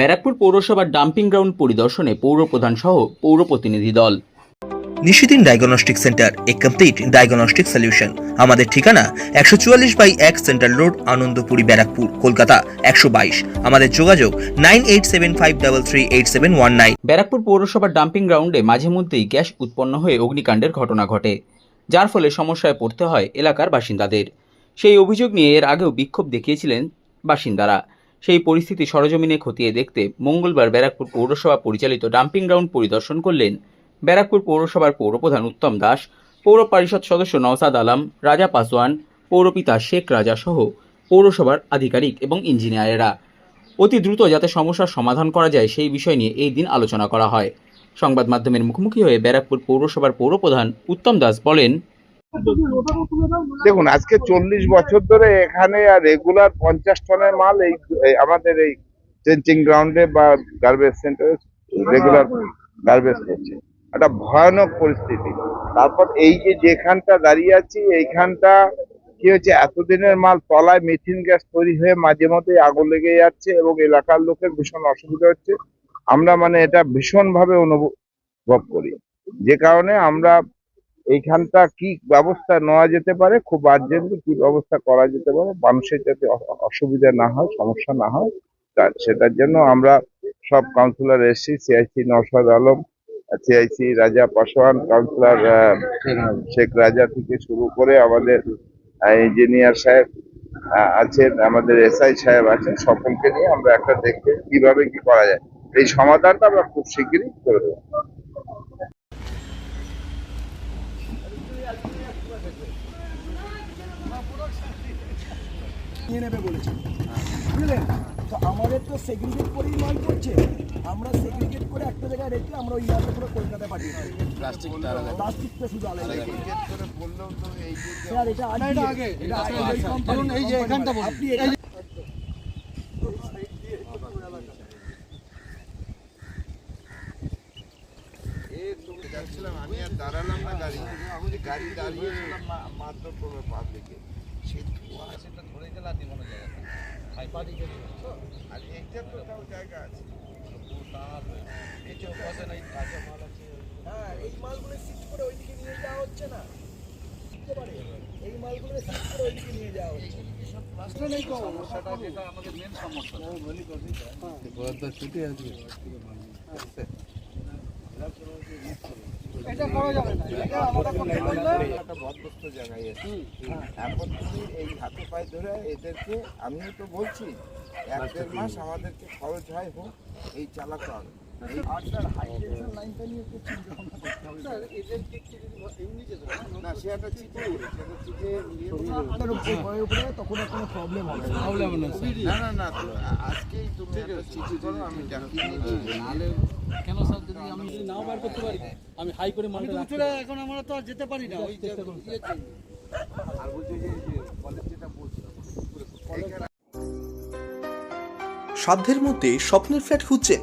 ব্যারাকপুর পৌরসভার dumping ground পরিদর্শনে পৌর প্রধান সহ পৌর প্রতিনিধি দল। নিশিদিন ডায়াগনস্টিক সেন্টার এ কমপ্লিট ডায়াগনস্টিক সলিউশন আমাদের ঠিকানা একশো চুয়াল্লিশ বাই এক সেন্ট্রাল রোড আনন্দপুরি ব্যারাকপুর কলকাতা একশো বাইশ। আমাদের যোগাযোগ nine eight seven five double three eight seven one nine. Barrackpore পৌরসভার ডাম্পিং গ্রাউন্ডে মাঝে মধ্যেই গ্যাস উৎপন্ন হয়ে অগ্নিকাণ্ডের ঘটনা ঘটে যার ফলে সমস্যায় পড়তে হয় এলাকার বাসিন্দাদের। সেই অভিযোগ নিয়ে এর আগেও বিক্ষোভ দেখিয়েছিলেন বাসিন্দারা। সেই পরিস্থিতি সরজমিনে খতিয়ে দেখতে মঙ্গলবার ব্যারাকপুর পৌরসভা পরিচালিত ডাম্পিং গ্রাউন্ড পরিদর্শন করলেন ব্যারাকপুর পৌরসভার পৌরপ্রধান উত্তম দাস, পৌর পরিষদ সদস্য নওসাদ আলম, রাজা পাসওয়ান, পৌরপিতা শেখ রাজা সহ পৌরসভার আধিকারিক এবং ইঞ্জিনিয়ারেরা। অতি দ্রুত যাতে সমস্যার সমাধান করা যায় সেই বিষয় নিয়ে এই দিন আলোচনা করা হয়। সংবাদ মাধ্যমের মুখোমুখি হয়ে ব্যারাকপুর পৌরসভার পৌরপ্রধান উত্তম দাস বলেন দেখুন আজকে চল্লিশ বছর ধরে এখানে আর রেগুলার পঞ্চাশ টনের মাল এই এই আমাদের এই চেঞ্চিং গ্রাউন্ডে বা গার্বেজ সেন্টারে রেগুলার গার্বেজ করছে একটা ভয়ানক পরিস্থিতি। তারপর এই যে যেখানটা দাঁড়িয়ে আছি এইখানটা কি হচ্ছে এতদিনের মাল তলায় মিথিন গ্যাস তৈরি হয়ে মাঝে মধ্যে আগুন লেগে যাচ্ছে এবং এলাকার লোকের ভীষণ অসুবিধা হচ্ছে। আমরা মানে এটা ভীষণভাবে অনুভব করি। যে কারণে আমরা এইখানটা কি ব্যবস্থা নেওয়া যেতে পারে? খুব আর্জেন্টলি কি ব্যবস্থা করা যেতে পারে? মানুষের যাতে অসুবিধা না হয়, সমস্যা না হয় সেটার জন্য আমরা সব কাউন্সিলর এসছি সিআইসি নওশাদ আলম সিআইসি রাজা পাসওয়ান কাউন্সিলর শেখ রাজা থেকে শুরু করে আমাদের ইঞ্জিনিয়ার সাহেব আছেন, আমাদের এসআই সাহেব আছেন, সকলকে নিয়ে আমরা একটা দেখতে, কীভাবে কি করা যায়। এই সমাধানটা আমরা খুব শিগগিরই করে দেবো। নিয়ে নেবে বলেছে। বুঝলেন তো আমাদের তো সেগ্রিগেট করেই মাল করছে আমরা সেগ্রিগেট করে একটা জায়গায় রেখে আমরা ওই মালটা পুরো কলকাতায় পাঠিয়ে দিই। প্লাস্টিকটা শুধু আলাদা। স্যার এটা আগে এটা আগে। ধরুন এই যে এখানটা আপনি যাচ্ছিলাম আমি আর দাঁড়ালাম না গাড়ি গাড়ি দাঁড়িয়েছিলাম মাত্র পাবলিকে সেটা ধরে গেল কোনো জায়গা আর এইটা তো তাও জায়গা আছে হ্যাঁ এই মালগুলো শিফট করে ওইদিকে নিয়ে যাওয়া হচ্ছে না এই মালগুলো শিফট করে ওইদিকে নিয়ে যাওয়া হচ্ছে একটা বদবস্ত জায়গায় এখন তুমি এই হাতে পায়ে ধরে এদেরকে আমিও তো বলছি এক দেড় মাস আমাদেরকে খরচ হয় হোক এই চালাতে হবে। আমি বার করতে পারি আমি হাই করে এখন আমরা তো আর যেতে পারি না ওই আর বলছি যে সাধ্যের মধ্যে স্বপ্নের ফ্ল্যাট খুঁজছেন